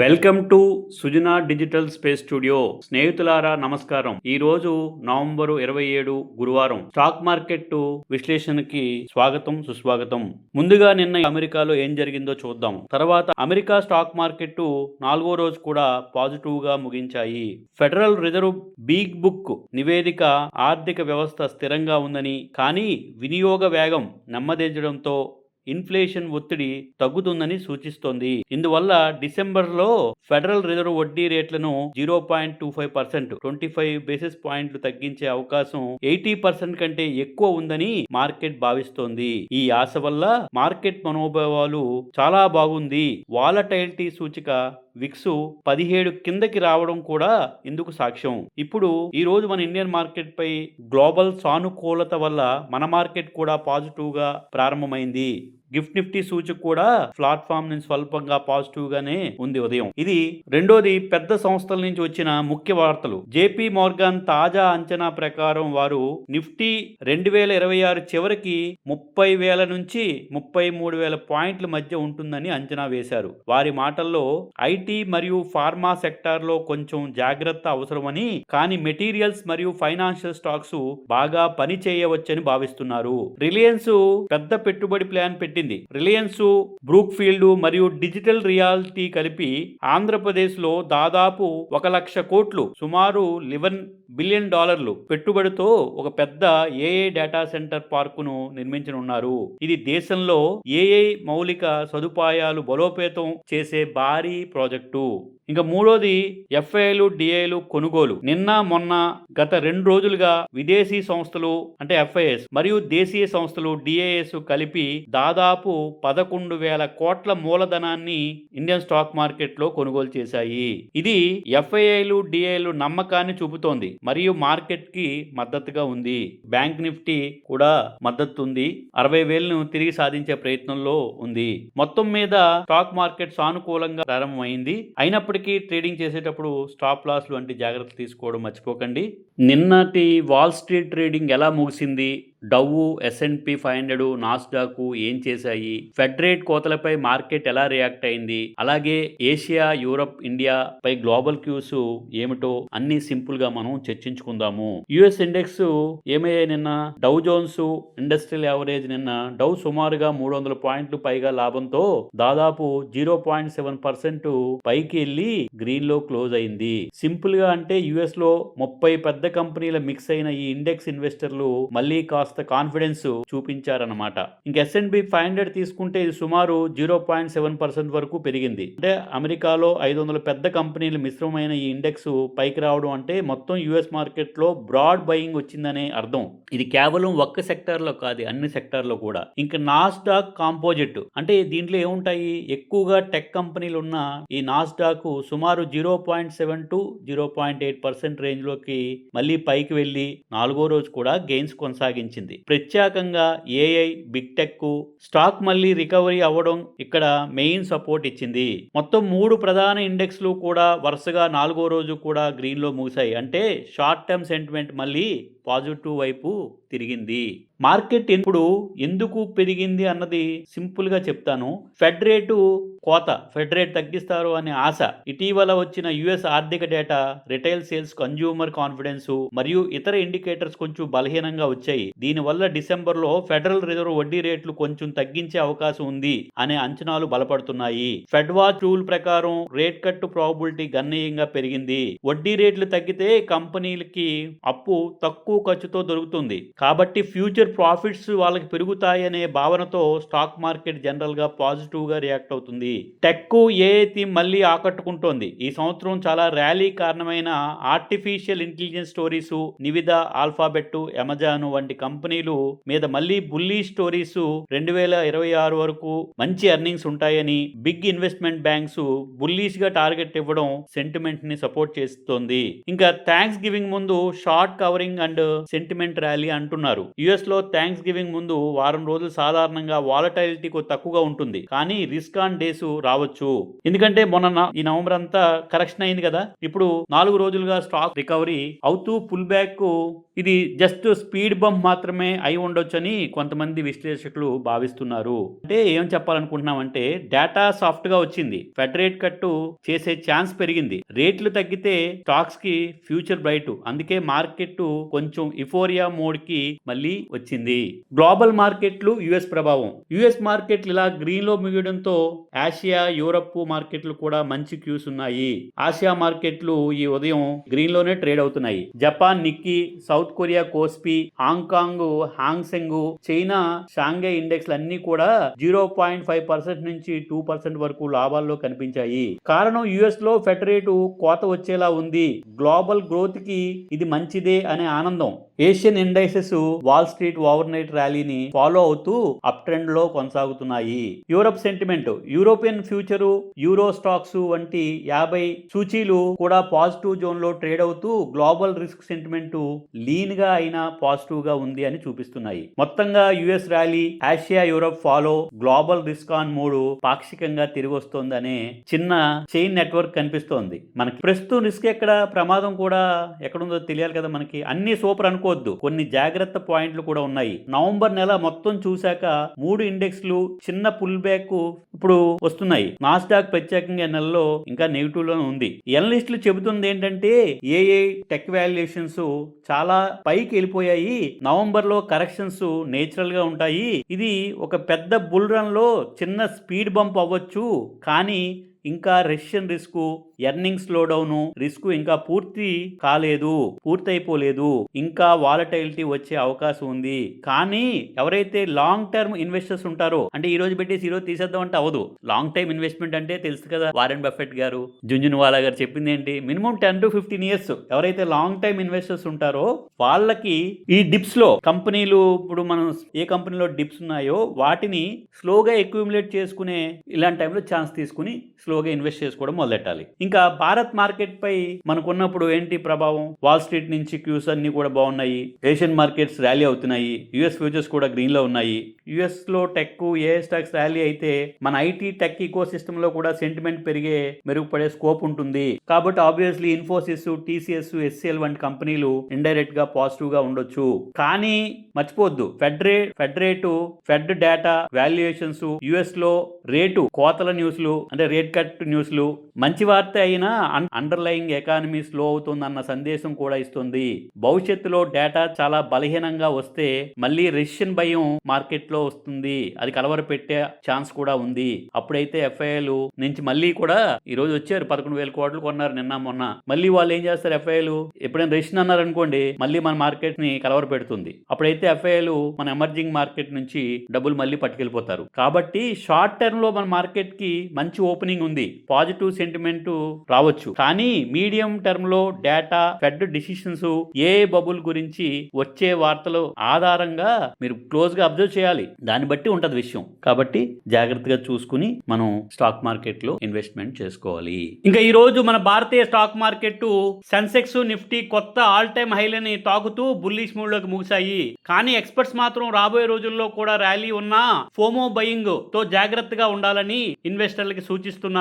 Welcome to Sujana digital space studio. స్నేహితులారా నమస్కారం. ఈ రోజు నవంబరు ఇరవై ఏడు గురువారం. స్టాక్ మార్కెట్ విశ్లేషణకి స్వాగతం సుస్వాగతం. ముందుగా నిన్న అమెరికాలో ఏం జరిగిందో చూద్దాం. తర్వాత అమెరికా స్టాక్ మార్కెట్ నాలుగో రోజు కూడా పాజిటివ్గా ముగించాయి. ఫెడరల్ రిజర్వ్ బిగ్ బుక్ నివేదిక ఆర్థిక వ్యవస్థ స్థిరంగా ఉందని కానీ వినియోగ వేగం నెమ్మదించడంతో ఇన్ఫ్లేషన్ ఒత్తిడి తగ్గుతుందని సూచిస్తోంది. ఇందువల్ల డిసెంబర్లో ఫెడరల్ రిజర్వ్ వడ్డీ రేట్లను zero point two five percent twenty five basis పాయింట్లు తగ్గించే అవకాశం ఎయిటీ పర్సెంట్ కంటే ఎక్కువ ఉందని మార్కెట్ భావిస్తోంది. ఈ ఆశ వల్ల మార్కెట్ మనోభావాలు చాలా బాగుంది. వాలటైలిటీ సూచిక విక్స్ పదిహేడు కిందకి రావడం కూడా ఇందుకు సాక్ష్యం. ఇప్పుడు ఈ రోజు మన ఇండియన్ మార్కెట్ పై గ్లోబల్ సానుకూలత వల్ల మన మార్కెట్ కూడా పాజిటివ్గా ప్రారంభమైంది. గిఫ్ట్ నిఫ్టీ సూచిక కూడా ప్లాట్ఫామ్ నుంచి స్వల్పంగా పాజిటివ్ గానే ఉంది ఉదయం. ఇది రెండోది పెద్ద సంస్థల నుంచి వచ్చిన ముఖ్య వార్తలు. జేపీ మోర్గాన్ తాజా అంచనా ప్రకారం వారు నిఫ్టీ రెండు వేల ఇరవై ఆరు చివరికి ముప్పై వేల నుంచి ముప్పై మూడు వేల పాయింట్ల మధ్య ఉంటుందని అంచనా వేశారు. వారి మాటల్లో ఐటీ మరియు ఫార్మా సెక్టార్లో కొంచెం జాగ్రత్త అవసరమని కానీ మెటీరియల్స్ మరియు ఫైనాన్షియల్ స్టాక్స్ బాగా పని చేయవచ్చని భావిస్తున్నారు. రిలయన్స్ పెద్ద పెట్టుబడి ప్లాన్ పెట్టి పెట్టింది. రిలయన్స్ బ్రూక్ ఫీల్డ్ మరియు డిజిటల్ రియాలిటీ కలిపి ఆంధ్రప్రదేశ్లో దాదాపు ఒక లక్ష కోట్లు సుమారు లెవెన్ బిలియన్ డాలర్లు పెట్టుబడితో ఒక పెద్ద ఏఐ డేటా సెంటర్ పార్కును నిర్మించనున్నారు. ఇది దేశంలో ఏఐ మౌలిక సదుపాయాలు బలోపేతం చేసే భారీ ప్రాజెక్టు. ఇంకా మూడోది ఎఫ్ఐలు డిఐలు కొనుగోలు. నిన్న మొన్న గత రెండు రోజులుగా విదేశీ సంస్థలు అంటే ఎఫ్ఐఎస్ మరియు దేశీయ సంస్థలు డిఐఎస్ కలిపి దాదాపు పదకొండు వేల కోట్ల మూలధనాన్ని ఇండియన్ స్టాక్ మార్కెట్లో కొనుగోలు చేశాయి. ఇది ఎఫ్ఐఐలు డిఐలు నమ్మకాన్ని చూపుతోంది. మరియు మార్కెట్కి మద్దతుగా ఉంది. బ్యాంక్ నిఫ్టీ కూడా మద్దతు ఉంది అరవై వేలను తిరిగి సాధించే ప్రయత్నంలో ఉంది. మొత్తం మీద స్టాక్ మార్కెట్ సానుకూలంగా ప్రారంభమైంది. అయినప్పటికీ ట్రేడింగ్ చేసేటప్పుడు స్టాప్ లాస్లు వంటి జాగ్రత్తలు తీసుకోవడం మర్చిపోకండి. నిన్నటి వాల్ స్ట్రీట్ ట్రేడింగ్ ఎలా ముగిసింది? Dow S and P five hundred Nasdaq ఏం చేశాయి? ఫెడరేట్ కోతలపై మార్కెట్ ఎలా రియాక్ట్ అయింది? అలాగే ఏషియా యూరప్ ఇండియా పై గ్లోబల్ క్యూస్ ఏమిటో అన్ని సింపుల్గా మనం చర్చించుకుందాము. యుఎస్ ఇండెక్స్ ఏమయ్యాయి నిన్న? డౌ జోన్స్ ఇండస్ట్రియల్ యావరేజ్ నిన్న డౌ సుమారుగా మూడు వందల పాయింట్లు పైగా లాభంతో దాదాపు జీరో పాయింట్ సెవెన్ పర్సెంట్ పైకి వెళ్ళి గ్రీన్లో క్లోజ్ అయింది. సింపుల్గా అంటే యుఎస్లో ముప్పై పెద్ద కంపెనీల మిక్స్ అయిన ఈ ఇండెక్స్ ఇన్వెస్టర్లు మళ్ళీ కాస్త కాన్ఫిడెన్స్ చూపించారన్నమాట. ఇంక ఎస్ఎన్బి ఫైవ్ హండ్రెడ్ తీసుకుంటే ఇది సుమారు జీరో పాయింట్ సెవెన్ పర్సెంట్ వరకు పెరిగింది. అంటే అమెరికాలో ఐదు వందల పెద్ద కంపెనీలు మిశ్రమమైన ఈ ఇండెక్స్ పైకి రావడం అంటే మొత్తం యుఎస్ మార్కెట్లో బ్రాడ్ బయింగ్ వచ్చిందనే అర్థం. ఇది కేవలం ఒక్క సెక్టర్లో కాదు అన్ని సెక్టర్లో కూడా. ఇంకా నాస్డాక్ కాంపోజిట్ అంటే దీంట్లో ఏముంటాయి? ఎక్కువగా టెక్ కంపెనీలు ఉన్న ఈ నాస్డాక్ సుమారు zero point seven to zero point eight percent రేంజ్లోకి మళ్ళీ పైకి వెళ్ళి నాలుగో రోజు కూడా గెయిన్స్ కొనసాగించింది ప్రత్యేకంగా ఏఐ బిగ్ టెక్ స్టాక్ మళ్ళీ రికవరీ అవ్వడం ఇక్కడ మెయిన్ సపోర్ట్ ఇచ్చింది. మొత్తం మూడు ప్రధాన ఇండెక్స్లు కూడా వరుసగా నాలుగో రోజు కూడా గ్రీన్లో ముగిశాయి. అంటే షార్ట్ టర్మ్ సెంటిమెంట్ మళ్ళీ పాజిటివ్ వైపు తిరిగింది. మార్కెట్ ఇప్పుడు ఎందుకు పెరిగింది అన్నది సింపుల్గా చెప్తాను. ఫెడ్ రేటు కోత ఫెడ్ రేట్ తగ్గిస్తారు అనే ఆశ. ఇటీవల వచ్చిన యుఎస్ ఆర్థిక data retail sales consumer confidence మరియు ఇతర ఇండికేటర్స్ కొంచెం బలహీనంగా వచ్చాయి. దీనివల్ల డిసెంబర్లో ఫెడరల్ రిజర్వ్ వడ్డీ రేట్లు కొంచెం తగ్గించే అవకాశం ఉంది అనే అంచనాలు బలపడుతున్నాయి. ఫెడ్ వాచ్ రూల్ ప్రకారం రేట్ కట్టు ప్రాబిలిటీ గణనీయంగా పెరిగింది. వడ్డీ రేట్లు తగ్గితే కంపెనీలకి అప్పు తక్కువ ఖర్చుతో దొరుకుతుంది. కాబట్టి ఫ్యూచర్ ప్రాఫిట్స్ వాళ్ళకి పెరుగుతాయనే భావనతో స్టాక్ మార్కెట్ జనరల్గా పాజిటివ్గా రియాక్ట్ అవుతుంది. టెక్ ఏ థీమ్ మళ్ళీ ఆకట్టుకుంటోంది. ఈ సంవత్సరం చాలా ర్యాలీ కారణమైన artificial intelligence stories Nvidia Alphabet Amazon వంటి కంపెనీలు మీద మళ్ళీ బుల్లీ స్టోరీస్ రెండు వేల ఇరవై ఆరు వరకు మంచి ఎర్నింగ్స్ ఉంటాయని బిగ్ ఇన్వెస్ట్మెంట్ బ్యాంక్స్ బుల్లీస్గా టార్గెట్ ఇవ్వడం సెంటిమెంట్ని సపోర్ట్ చేస్తోంది. ఇంకా థ్యాంక్స్ గివింగ్ ముందు short covering and sentiment rally అంటున్నారు. యుఎస్లో థ్యాంక్స్ గివింగ్ ముందు వారం రోజులు సాధారణంగా వాలటైలిటీ తక్కువగా ఉంటుంది. కానీ రిస్క్ ఆన్ డేస్ రావచ్చు. ఎందుకంటే మొన్న ఈ నవంబర్ అంతా కరెక్షన్ అయింది కదా. ఇప్పుడు నాలుగు రోజులుగా స్టాక్ రికవరీ అవుతూ పుల్ బ్యాక్ ఇది జస్ట్ స్పీడ్ బంప్ మాత్రమే అయి ఉండొచ్చని కొంతమంది విశ్లేషకులు భావిస్తున్నారు. అంటే ఏం చెప్పాలనుకుంటున్నామంటే డేటా సాఫ్ట్గా వచ్చింది. ఫెడ్ రేట్ కట్టు చేసే ఛాన్స్ పెరిగింది. రేట్లు తగ్గితే స్టాక్స్కి ఫ్యూచర్ బ్రైట్ అందుకే మార్కెట్ కొంచెం ఇఫోరియా మోడ్కి మళ్ళీ వచ్చింది. గ్లోబల్ మార్కెట్లు యుఎస్ ప్రభావం. యుఎస్ మార్కెట్లు ఇలా గ్రీన్లో ముగియడంతో ఆసియా యూరప్ మార్కెట్లు కూడా మంచి క్యూస్ ఉన్నాయి. ఆసియా మార్కెట్లు ఈ ఉదయం గ్రీన్లోనే ట్రేడ్ అవుతున్నాయి. Japan Nikkei South South Korea KOSPI Hong Kong Hang Seng China Shanghai index అన్ని కూడా జీరో పాయింట్ ఫైవ్ పర్సెంట్ నుంచి టూ పర్సెంట్ వరకు లాభాల్లో కనిపించాయి. కారణం యుఎస్లో ఫెడ్ రేటు కోత వచ్చేలా ఉంది. గ్లోబల్ గ్రోత్కి ఇది మంచిదే అనే ఆనందం. Asian indices Wall Street overnight ర్యాలీని ఫాలో అవుతూ అప్ ట్రెండ్లో కొనసాగుతున్నాయి. Europe sentiment European future Euro Stoxx వంటి యాభై సూచీలు కూడా పాజిటివ్ జోన్లో ట్రేడ్ అవుతూ గ్లోబల్ రిస్క్ సెంటిమెంట్ లీన్గా అయినా పాజిటివ్గా ఉంది అని చూపిస్తున్నాయి. మొత్తంగా US rally Asia Europe follow global risk on mood పాక్షికంగా తిరిగి వస్తోందనే చిన్న చైన్ నెట్వర్క్ కనిపిస్తోంది. మనకి ప్రస్తుతం రిస్క్ ఎక్కడ ప్రమాదం కూడా ఎక్కడుందో తెలియాలి కదా మనకి. అన్ని సూపర్ అనుకోవద్దు. కొన్ని జాగ్రత్త పాయింట్లు కూడా ఉన్నాయి. నవంబర్ నెల మొత్తం చూశాక మూడు ఇండెక్స్లు చిన్న పుల్ బ్యాక్ ఇప్పుడు వస్తున్నాయి. నాస్డాక్ ప్రత్యేకంగా నెలలో ఇంకా నెగిటివ్లోనే ఉంది. ఎనలిస్టులు చెబుతుంది ఏంటంటే ఏఏ టెక్ వాల్యుయేషన్స్ చాలా పైకి వెళ్ళిపోయాయి. నవంబర్లో కరెక్షన్స్ నేచురల్గా ఉంటాయి. ఇది ఒక పెద్ద బుల్ రన్లో చిన్న స్పీడ్ బంప్ అవ్వచ్చు. కానీ ఇంకా Russian risk earning slow down risk ఇంకా పూర్తి కాలేదు పూర్తయిపోలేదు. ఇంకా వాలటైలిటీ వచ్చే అవకాశం ఉంది. కానీ ఎవరైతే లాంగ్ టర్మ్ ఇన్వెస్టర్స్ ఉంటారో అంటే ఈ రోజు పెట్టేసి ఈ రోజు తీసేద్దాం అంటే అవదు లాంగ్ టైం ఇన్వెస్ట్మెంట్ అంటే తెలుసు కదా వారెన్ బఫెట్ గారు జుంజున్వాలా గారు చెప్పింది ఏంటి? Minimum ten to fifteen years ఎవరైతే లాంగ్ టైం ఇన్వెస్టర్స్ ఉంటారో వాళ్ళకి ఈ డిప్స్లో కంపెనీలు ఇప్పుడు మనం ఏ కంపెనీలో డిప్స్ ఉన్నాయో వాటిని స్లోగా ఎక్యుములేట్ చేసుకునే ఇలాంటి టైంలో ఛాన్స్ తీసుకుని స్లోగా ఇన్వెస్ట్ చేసుకోవడం మొదలెట్టాలి. ఇంకా భారత్ మార్కెట్ పై మనకున్నప్పుడు ఏంటి ప్రభావం? వాల్ స్ట్రీట్ నుంచి క్యూస్ అన్ని కూడా బాగున్నాయి. ఏషియన్ మార్కెట్స్ ర్యాలీ అవుతున్నాయి. యుఎస్ ఫ్యూచర్స్ కూడా గ్రీన్లో ఉన్నాయి. యుఎస్లో టెక్ ఏ స్టాక్స్ ర్యాలీ అయితే మన ఐటీ టెక్ ఈకో సిస్టమ్లో కూడా సెంటిమెంట్ పెరిగే మెరుగుపడే స్కోప్ ఉంటుంది. కాబట్టి ఆబ్వియస్లీ ఇన్ఫోసిస్ టీసీఎస్ ఎస్సీఎల్ వంటి కంపెనీలు ఇండైరెక్ట్గా పాజిటివ్గా ఉండొచ్చు. కానీ మర్చిపోవద్దు. Fed rate Fed rate Fed data valuations యుఎస్లో రేటు కోతల న్యూస్లు అంటే రేట్ కట్ న్యూస్లు. మంచి వార్త అయినా అండర్లయింగ్ ఎకానమీ స్లో అవుతుందన్న సందేశం కూడా ఇస్తుంది. భవిష్యత్తులో డేటా చాలా బలహీనంగా వస్తే మళ్ళీ రెసిషన్ భయం మార్కెట్లో వస్తుంది. అది కలవర పెట్టే ఛాన్స్ కూడా ఉంది. అప్పుడైతే ఎఫ్ఐఎల్ నుంచి మళ్ళీ కూడా ఈ రోజు వచ్చారు పదకొండు వేల కోట్లు కొన్నారు నిన్న మొన్న. మళ్ళీ వాళ్ళు ఏం చేస్తారు ఎఫ్ఐఎల్ ఎప్పుడైనా రెసిషన్ అన్నారు అనుకోండి మళ్ళీ మన మార్కెట్ని కలవర పెడుతుంది. అప్పుడైతే ఎఫ్ఐఎల్ మన ఎమర్జింగ్ మార్కెట్ నుంచి డబ్బులు మళ్ళీ పట్టుకెళ్ళిపోతారు. కాబట్టి షార్ట్ టర్మ్లో మన మార్కెట్కి మంచి ఓపెనింగ్ ఉంది. పాజిటివ్ సెంటిమెంట్ రావచ్చు. కానీ మీడియం టర్మ్లో data Fed decisions a bubble గురించి వచ్చే వార్తలు ఆధారంగా మీరు క్లోజ్గా అబ్జర్వ్ చేయాలి. దాన్ని బట్టి ఉంటది విషయం. కాబట్టి జాగ్రత్తగా చూసుకుని మనం స్టాక్ మార్కెట్లో ఇన్వెస్ట్మెంట్ చేసుకోవాలి. ఇంకా ఈ రోజు మన భారతీయ స్టాక్ మార్కెట్ సెన్సెక్స్ నిఫ్టీ కొత్త ఆల్ టైమ్ హైలని తాకుతూ బుల్లిష్ మూడ్లోకి ముగిశాయి. కానీ ఎక్స్పర్ట్స్ మాత్రం రాబోయే రోజుల్లో కూడా ర్యాలీ ఉన్నా ఫోమో బయింగ్తో జాగ్రత్తగా ఉండాలని ఇన్వెస్టర్లకి సూచిస్తున్నారు.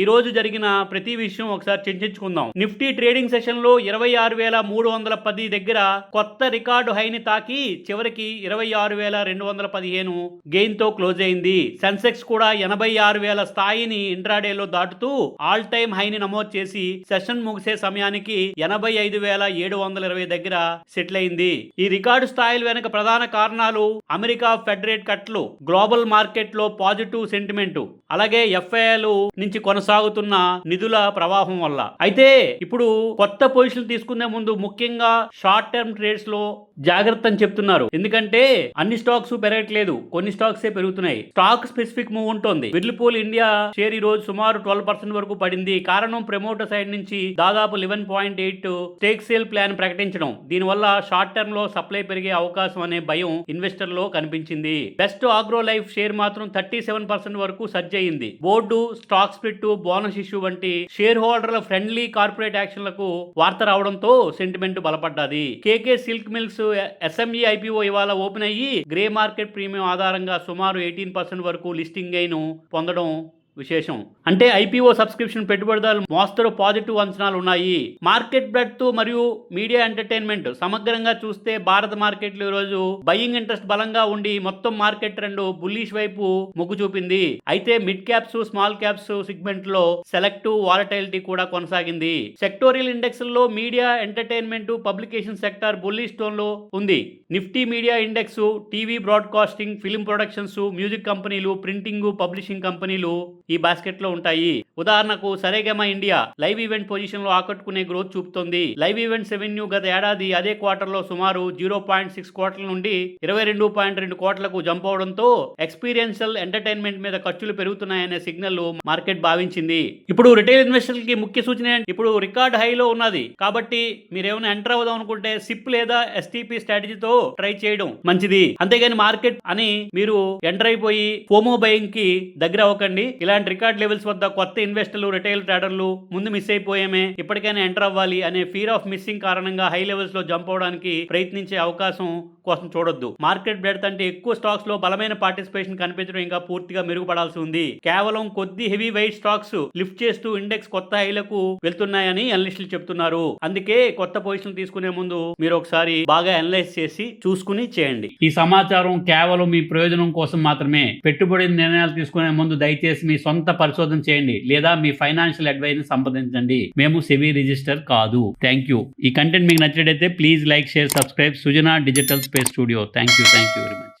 ఈ రోజు జరిగిన ప్రతి విషయం ఒకసారి చర్చించుకుందాం. నిఫ్టీ ట్రేడింగ్ సెషన్లో ఇరవై ఆరు వేల మూడు వందల పది దగ్గర కొత్త రికార్డు హైని తాకి చివరికి ఇరవై ఆరు వేల రెండు వందల పదిహేను గెయిన్తో క్లోజ్ అయింది. సెన్సెక్స్ కూడా ఎనభై ఆరు వేల స్థాయిని ఇంట్రాడేలో దాటుతూ ఆల్ టైమ్ హైని నమోదు చేసి సెషన్ ముగిసే సమయానికి ఎనభై ఐదు వేల ఏడు వందల ఇరవై దగ్గర సెటిల్ అయింది. ఈ రికార్డు స్థాయిల వెనుక ప్రధాన కారణాలు అమెరికా ఫెడ్ రేట్ కట్లు గ్లోబల్ మార్కెట్లో పాజిటివ్ సెంటిమెంట్ అలాగే ఎఫ్ఐఎల్ నుంచి కొనసాగుతున్న నిధుల ప్రవాహం వల్ల. అయితే ఇప్పుడు కొత్త పొజిషన్ తీసుకునే ముందు ముఖ్యంగా షార్ట్ టర్మ్ ట్రేడ్స్లో జాగ్రత్త అని చెప్తున్నారు. ఎందుకంటే అన్ని స్టాక్స్ పెరగట్లేదు. కొన్ని స్టాక్స్ పెరుగుతున్నాయి. స్టాక్ స్పెసిఫిక్ మూవ్ ఉంటుంది. విర్లిపూల్ ఇండియా షేర్ ఈ రోజు సుమారు ట్వెల్వ్ పర్సెంట్ వరకు పడింది. కారణం ప్రమోటర్ సైడ్ నుంచి దాదాపు eleven point eight stake sale plan ప్రకటించడం. దీనివల్ల షార్ట్ టర్మ్లో సప్లై పెరిగే అవకాశం అనే భయం ఇన్వెస్టర్లో కనిపించింది. బెస్ట్ ఆగ్రో లైఫ్ షేర్ మాత్రం థర్టీ సెవెన్ పర్సెంట్ వరకు సర్జ్ అయింది. Board stock stock split bonus issue వంటి షేర్ హోల్డర్ల ఫ్రెండ్లీ కార్పొరేట్ యాక్షన్లకు వార్త రావడంతో సెంటిమెంట్ బలపడ్డది. కేకే సిల్క్ మిల్స్ ఎస్ఎంఈ ఐపీఓ ఇవాళ ఓపెన్ అయ్యి గ్రే మార్కెట్ ప్రీమియం ఆధారంగా సుమారు ఎయిటీన్ పర్సెంట్ వరకు లిస్టింగ్ గెయిన్ పొందడం విశేషం. అంటే ఐపీఓ సబ్స్క్రిప్షన్ పెట్టుబడిదారులు మోస్తరు పాజిటివ్ అంచనాలు ఉన్నాయి. మార్కెట్ బ్రెడ్త్ మరియు మీడియా ఎంటర్టైన్మెంట్ సమగ్రంగా చూస్తే భారత మార్కెట్లు ఈరోజు బయింగ్ ఇంట్రెస్ట్ బలంగా ఉండి మొత్తం మార్కెట్ ట్రెండ్ బుల్లిష్ వైపు మొగ్గు చూపింది. అయితే మిడ్ క్యాప్స్ స్మాల్ క్యాప్స్ సెగ్మెంట్లో సెలెక్టివ్ వాలటైలిటీ కూడా కొనసాగింది. Sectoral ఇండెక్స్లో media entertainment publication sector bullish టోన్లో ఉంది. Nifty media index TV broadcasting film productions music కంపెనీలు ప్రింటింగ్ పబ్లిషింగ్ కంపెనీలు ఈ బాస్కెట్లో ఉంటాయి. ఉదాహరణకు సరేగమ ఇండియా లైవ్ ఈవెంట్ పొజిషన్లో ఆకట్టుకునే గ్రోత్ చూపుతోంది. లైవ్ ఈవెంట్స్ రెవెన్యూ గత ఏడాది అదే క్వార్టర్లో సుమారు జీరో పాయింట్ సిక్స్ కోట్ల నుండి ఇరవై రెండు పాయింట్ రెండు కోట్లకు జంప్ అవడంతో ఎక్స్పీరియన్షియల్ ఎంటర్టైన్మెంట్ మీద ఖర్చులు పెరుగుతున్నాయనే సిగ్నల్ మార్కెట్ భావించింది. ఇప్పుడు రిటైల్ ఇన్వెస్టర్లకి ముఖ్య సూచన ఇప్పుడు రికార్డ్ హైలో ఉన్నది. కాబట్టి మీరు ఏమైనా ఎంటర్ అవుదాం అనుకుంటే సిప్ లేదా ఎస్టీపీ స్ట్రాటజీతో ట్రై చేయడం మంచిది. అంతేగాని మార్కెట్ అని మీరు ఎంటర్ అయిపోయి ఫోమో బయింగ్కి దగ్గర అవ్వకండి. ఇలాంటి రికార్డ్ లెవెల్స్ వద్ద కొత్త ఇన్వెస్టర్లు రిటైల్ ట్రేడర్లు ముందు మిస్ అయిపోయామే ఇప్పటికైనా ఎంటర్ అవ్వాలి అనే ఫీర్ ఆఫ్ మిస్సింగ్ కారణంగా హై లెవెల్స్లో జంప్ అవడానికి ప్రయత్నించే అవకాశం కోసం చూడొద్దు. మార్కెట్ బ్రెడ్త్ అంటే ఎక్కువ స్టాక్స్లో బలమైన పార్టిసిపేషన్ కనిపించడం ఇంకా పూర్తిగా మెరుగుపడాల్సి ఉంది. కేవలం కొద్ది హెవీ వెయిట్ స్టాక్స్ లిఫ్ట్ చేస్తూ ఇండెక్స్ కొత్త హైలకు వెళ్తున్నాయని అనలిస్టులు చెప్తున్నారు. అందుకే కొత్త పొజిషన్ తీసుకునే ముందు మీరు ఒకసారి బాగా అనలైజ్ చేసి చూసుకుని చేయండి. ఈ సమాచారం కేవలం మీ ప్రయోజనం కోసం మాత్రమే. పెట్టుబడి నిర్ణయాలు తీసుకునే ముందు దయచేసి మీ సొంత పరిశోధన చేయండి లేదా మీ ఫైనాన్షియల్ అడ్వైస్ని సంప్రదించండి. మేము సెవీ రిజిస్టర్ కాదు. థ్యాంక్ యూ ఈ కంటెంట్ మీకు నచ్చినట్టయితే please like share subscribe. Sujana digital space studio. Thank you thank you very much